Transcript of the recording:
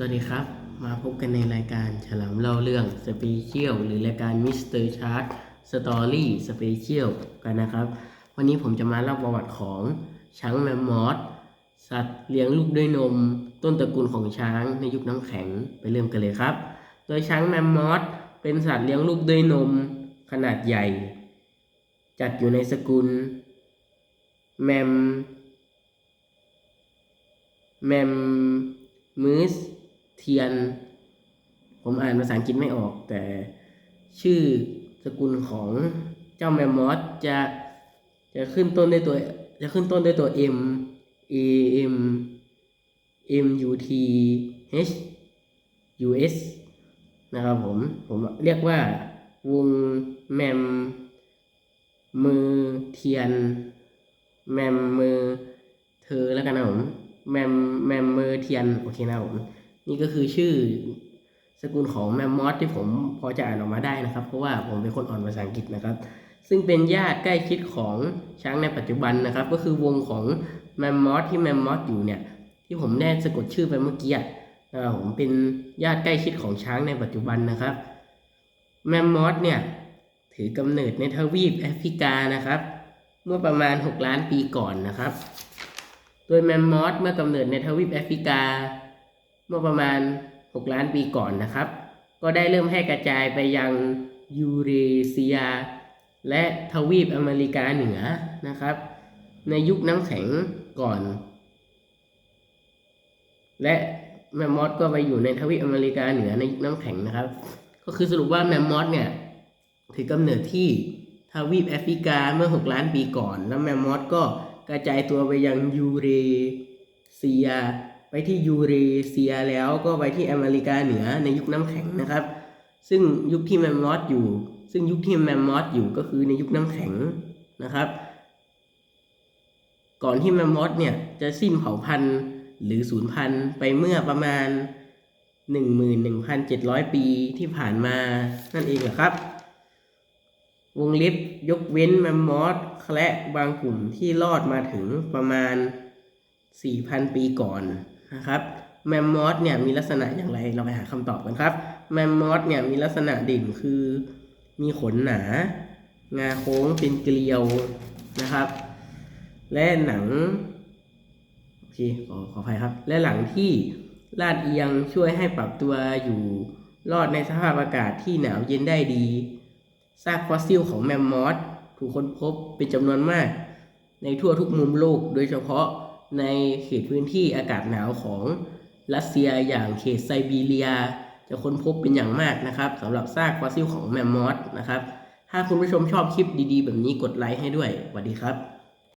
สวัสดีครับ มาพบกันในรายการฉลามเล่าเรื่องสเปเชียลหรือรายการมิสเตอร์ชาร์ตสตอรี่สเปเชียลกันนะครับ วันนี้ผมจะมาเล่าประวัติของช้างแมมมอสสัตว์เลี้ยงลูกด้วยนม ต้นตระกูลของช้างในยุคน้ำแข็งไปเริ่มกันเลยครับ โดยช้างแมมมอสเป็นสัตว์เลี้ยงลูกด้วยนมขนาดใหญ่ จัดอยู่ในสกุลแมมแมมมืส เทียน ผมอ่านภาษาอังกฤษไม่ออก แต่ชื่อสกุลของเจ้าแมมมอสจะจะขึ้นต้นด้วยตัว จะขึ้นต้นด้วยตัว M A M M U T H U S นะครับผม ผมเรียกว่าวงแมมมือเทียน แมมมือเธอแล้วกันนะผม แมมแมมเมอเทียน โอเคนะผม นี่ก็คือชื่อสกุลของแมมมอสที่ผมพอจะอ่านออกมาได้นะครับ เพราะว่าผมเป็นคนอ่อนภาษาอังกฤษนะครับ ซึ่งเป็นญาติใกล้ชิดของช้างในปัจจุบันนะครับ ก็คือวงของแมมมอสที่แมมมอสอยู่เนี่ย ที่ผมได้สะกดชื่อไปเมื่อกี้นะครับผมเป็นญาติใกล้ชิดของช้างในปัจจุบันนะครับแมมมอสเนี่ยถือกำเนิดในทวีปแอฟริกานะครับ เมื่อประมาณ 6 ล้านปีก่อนนะครับ โดยแมมมอสเมื่อกำเนิดในทวีปแอฟริกา เมื่อประมาณ 6 ล้านปีก่อนนะครับ ก็ได้เริ่มให้กระจายไปยังยูเรเซีย และทวีปอเมริกาเหนือนะครับ ในยุคน้ำแข็งก่อน และแมมมอสก็ไปอยู่ในทวีปอเมริกาเหนือในยุคน้ำแข็งนะครับ ก็คือสรุปว่าแมมมอสเนี่ยถือกำเนิดที่ทวีปแอฟริกาเมื่อ 6 ล้านปีก่อน แล้วแมมมอสก็กระจายตัวไปยังยูเรเซีย ไปที่ยูเรเซียแล้วก็ไปที่อเมริกาเหนือในยุคน้ำแข็งนะครับ ซึ่งยุคที่แมมมอสอยู่ ซึ่งยุคที่แมมมอสอยู่ก็คือในยุคน้ำแข็งนะครับ ก่อนที่แมมมอสเนี่ยจะสิ้นเผ่าพันธุ์หรือสูญพันธุ์ไปเมื่อประมาณ 11,700 ปีที่ผ่านมานั่นเองเหรอครับ วงเล็บยกเว้นแมมมอสและบางกลุ่มที่รอดมาถึงประมาณ 4,000 ปีก่อน นะครับแมมมอสเนี่ยมีลักษณะอย่างไรเราไปหาคำตอบกันครับแมมมอสเนี่ยมีลักษณะเด่นคือ มีขนหนา งาโค้งเป็นเกลียวนะครับ และหนังโอเคขอขออภัยครับ และหลังที่ลาดเอียงช่วยให้ปรับตัวอยู่รอดในสภาพอากาศที่หนาวเย็นได้ดีซากฟอสซิลของแมมมอสถูกค้นพบเป็นจำนวนมาก ในทั่วทุกมุมโลกโดยเฉพาะ ในเขตพื้นที่อากาศหนาวของรัสเซียอย่างเขตไซบีเรีย จะค้นพบเป็นอย่างมากนะครับสำหรับซากฟอสซิลของแมมมอสนะครับ ถ้าคุณผู้ชมชอบคลิปดีๆ แบบนี้กดไลค์ให้ด้วยสวัสดีครับ